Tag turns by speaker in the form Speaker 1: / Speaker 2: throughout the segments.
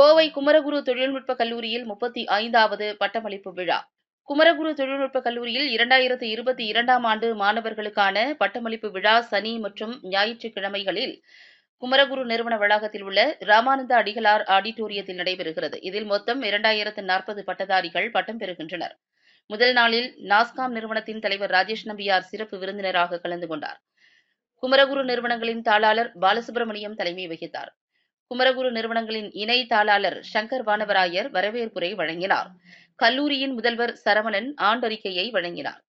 Speaker 1: கோவை குமரகுரு தொழில்நுட்ப கல்லூரியில் முப்பத்தி ஐந்தாவது பட்டமளிப்பு விழா. குமரகுரு தொழில்நுட்ப கல்லூரியில் இரண்டாயிரத்து இருபத்தி இரண்டாம் ஆண்டு மாணவர்களுக்கான பட்டமளிப்பு விழா சனி மற்றும் ஞாயிற்றுக்கிழமைகளில் குமரகுரு நிறுவன வளாகத்தில் உள்ள ராமானந்த அடிகளார் ஆடிட்டோரியத்தில் நடைபெறுகிறது. இதில் மொத்தம் இரண்டாயிரத்து நாற்பது பட்டதாரிகள் பட்டம் பெறுகின்றனர். முதல் நாளில் நாஸ்காம் நிறுவனத்தின் தலைவர் ராஜேஷ் நம்பியார் சிறப்பு விருந்தினராக கலந்து கொண்டார். குமரகுரு நிறுவனங்களின் தாளாளர் பாலசுப்ரமணியம் தலைமை வகித்தார். குமரகுரு நிறுவனங்களின் இணை தாளாளர் சங்கர் வானவராயர் வரவேற்புரை வழங்கினார். கல்லூரியின் முதல்வர் சரவணன் ஆண்டறிக்கையை வழங்கினார்.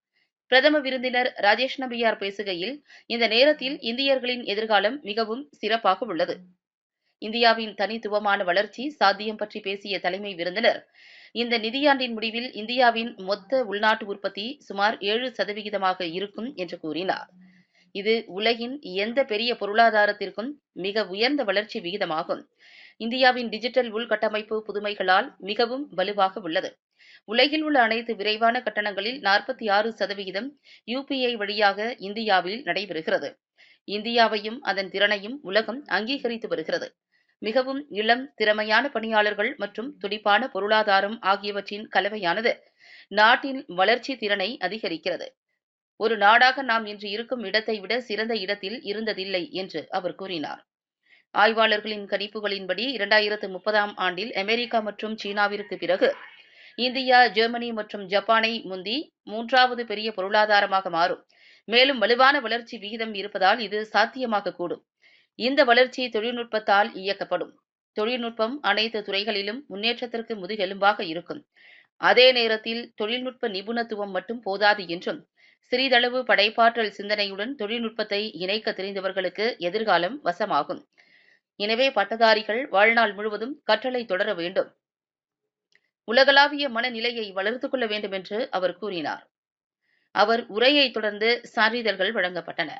Speaker 1: பிரதம விருந்தினர் ராஜேஷ் நம்பியார் பேசுகையில் இந்த நேரத்தில் இந்தியர்களின் எதிர்காலம் மிகவும் சிறப்பாக உள்ளது. இந்தியாவின் தனித்துவமான வளர்ச்சி சாத்தியம் பற்றி பேசிய தலைமை விருந்தினர் இந்த நிதியாண்டின் முடிவில் இந்தியாவின் மொத்த உள்நாட்டு உற்பத்தி சுமார் ஏழு சதவிகிதமாக இருக்கும் என்று கூறினார். இது உலகின் எந்த பெரிய பொருளாதாரத்திற்கும் மிக உயர்ந்த வளர்ச்சி விகிதமாகும். இந்தியாவின் டிஜிட்டல் உள்கட்டமைப்பு புதுமைகளால் மிகவும் வலுவாக உள்ளது. உலகில் உள்ள அனைத்து விரைவான கட்டணங்களில் நாற்பத்தி ஆறு சதவிகிதம் யுபிஐ வழியாக இந்தியாவில் நடைபெறுகிறது. இந்தியாவையும் அதன் திறனையும் உலகம் அங்கீகரித்து வருகிறது. மிகவும் இளம் திறமையான பணியாளர்கள் மற்றும் துடிப்பான பொருளாதாரம் ஆகியவற்றின் கலவையானது நாட்டின் வளர்ச்சி திறனை அதிகரிக்கிறது. ஒரு நாடாக நாம் இன்று இருக்கும் இடத்தை விட சிறந்த இடத்தில் இருந்ததில்லை என்று அவர் கூறினார். ஆய்வாளர்களின் கணிப்புகளின்படி இரண்டாயிரத்து முப்பதாம் ஆண்டில் அமெரிக்கா மற்றும் சீனாவிற்கு பிறகு இந்தியா ஜெர்மனி மற்றும் ஜப்பானை முந்தி மூன்றாவது பெரிய பொருளாதாரமாக மாறும். மேலும் வலுவான வளர்ச்சி விகிதம் இருப்பதால் இது சாத்தியமாக கூடும். இந்த வளர்ச்சி தொழில்நுட்பத்தால் இயக்கப்படும். தொழில்நுட்பம் அனைத்து துறைகளிலும் முன்னேற்றத்திற்கு முதுகெலும்பாக இருக்கும். அதே நேரத்தில் தொழில்நுட்ப நிபுணத்துவம் மட்டும் போதாது என்றும் சிறிதளவு படைப்பாற்றல் சிந்தனையுடன் தொழில்நுட்பத்தை இணைக்க தெரிந்தவர்களுக்கு எதிர்காலம் வசமாகும். எனவே பட்டதாரிகள் வாழ்நாள் முழுவதும் கற்றலை தொடர வேண்டும். உலகளாவிய மனநிலையை வளர்த்துக் கொள்ள வேண்டும் என்று அவர் கூறினார். அவர் உரையை தொடர்ந்து சான்றிதழ்கள் வழங்கப்பட்டன.